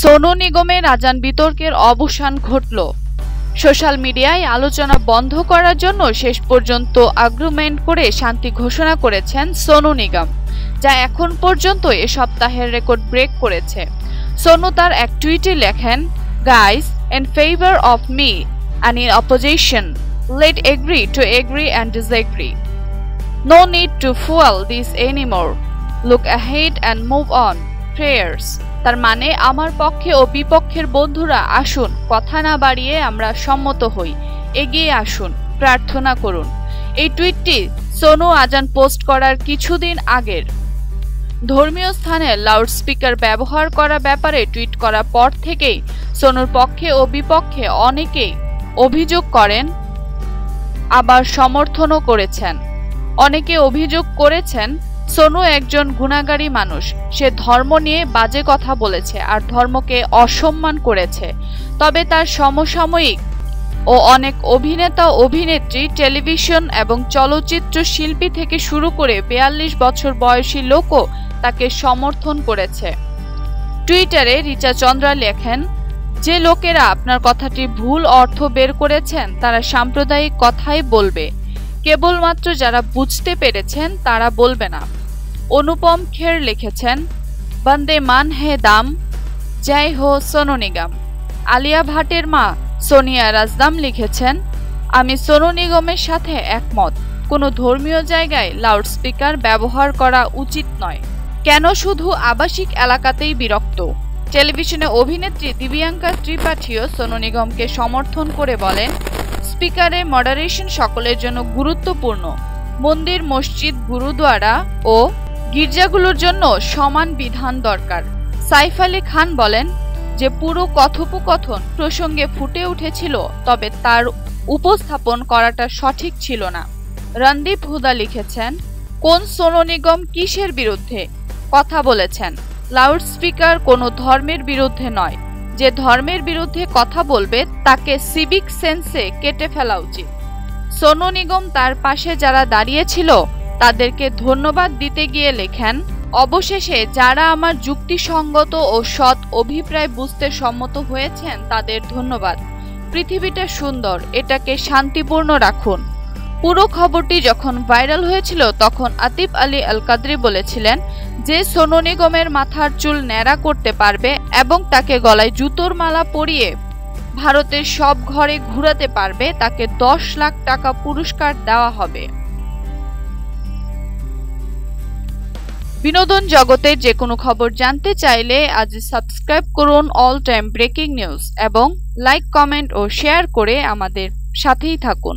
সোনু নিগমের আজান বিতর্কের অবসান ঘটল। সোশ্যাল মিডিয়ায় আলোচনা বন্ধ করার জন্য শেষ পর্যন্ত আগ্রুমেন্ট করে শান্তি ঘোষণা করেছেন সোনু নিগম, যা এখন পর্যন্ত এ সপ্তাহের রেকর্ড ব্রেক করেছে। সোনু তার এক টুইটে লেখেন guys in favour of me and in opposition let agree to agree and disagree no need to fuel this anymore look ahead and move on prayers তার মানে আমার পক্ষে ও বিপক্ষের বন্ধুরা আসুন। কথা না বাড়িয়ে আমরা সম্মত হই। এগিয়ে আসুন। প্রার্থনা করুন। এই টুইটটি সোনু আজান পোস্ট করার কিছুদিন আগের। ধর্মীয় স্থানে লাউডস্পিকার ব্যবহার করা ব্যাপারে টুইট করার পর থেকেই সোনুর পক্ষে ও বিপক্ষে অনেকেই অভিযোগ করেন, আবার সমর্থনও করেছেন। অনেকে অভিযোগ করেছেন, সোনু একজন গুণাগারী মানুষ। সে ধর্ম নিয়ে বাজে কথা বলেছে আর ধর্মকে অসম্মান করেছে। তবে তার সমসাময়িক ও অনেক অভিনেতা অভিনেত্রী, টেলিভিশন এবং চলচ্চিত্র শিল্পী থেকে শুরু করে বেয়াল্লিশ বছর বয়সী লোকও তাকে সমর্থন করেছে। টুইটারে রিচা চন্দ্রা লেখেন, যে লোকেরা আপনার কথাটি ভুল অর্থ বের করেছেন, তারা সাম্প্রদায়িক কথাই বলবে। কেবলমাত্র যারা বুঝতে পেরেছেন তারা বলবে না। অনুপম খের লিখেছেন, বন্দে মান হে দাম, জয় হো সোনু নিগম। আলিয়া ভাটের মা সোনিয়া রাজদাম লিখেছেন, আমি সোনু নিগমের সাথে একমত। কোনো ধর্মীয় জায়গায় লাউডস্পিকার ব্যবহার করা উচিত নয়। কেন শুধু আবাসিক এলাকাতেই বিরক্ত? টেলিভিশনে অভিনেত্রী দিব্যাঙ্কা ত্রিপাঠীও সোনু নিগমকে সমর্থন করে বলেন স্পিকারের মডারেশন সকলের জন্য গুরুত্বপূর্ণ। মন্দির, মসজিদ, গুরুদ্বারা ও গির্জাগুলোর জন্য সমান বিধান দরকার। সাইফ আলী খান বলেন যে, পুরো কথোপকথন প্রসঙ্গে ফুটে উঠেছিল, তবে তার উপস্থাপন করাটা সঠিক ছিল না। রণদীপ হুদা লিখেছেন, কোন সোনু নিগম কিসের বিরুদ্ধে? কথা বলেছেন লাউড স্পিকার কোনো ধর্মের বিরুদ্ধে নয়। যে ধর্মের বিরুদ্ধে কথা বলবে, তাকে সিভিক সেন্সে কেটে ফেলা উচিত। সোনু নিগম তার পাশে যারা দাঁড়িয়েছিল, তাদেরকে ধন্যবাদ দিতে গিয়ে লেখেন, অবশেষে যারা আমার যুক্তিসঙ্গত ও সৎ অভিপ্রায় বুঝতে সম্মত হয়েছেন, তাদের ধন্যবাদ। পৃথিবীটা সুন্দর, এটাকে শান্তিপূর্ণ রাখুন। পুরো খবরটি যখন ভাইরাল হয়েছিল, তখন আতিফ আলী আল কাদরি বলেছিলেন যে সোনু নিগমের মাথার চুল ন্যাড়া করতে পারবে এবং তাকে গলায় জুতোর মালা পরিয়ে ভারতের সব ঘরে ঘুরাতে পারবে, তাকে দশ লাখ টাকা পুরস্কার দেওয়া হবে। বিনোদন জগতের যে কোনো খবর জানতে চাইলে আজ সাবস্ক্রাইব করুন অল টাইম ব্রেকিং নিউজ এবং লাইক, কমেন্ট ও শেয়ার করে আমাদের সাথেই থাকুন।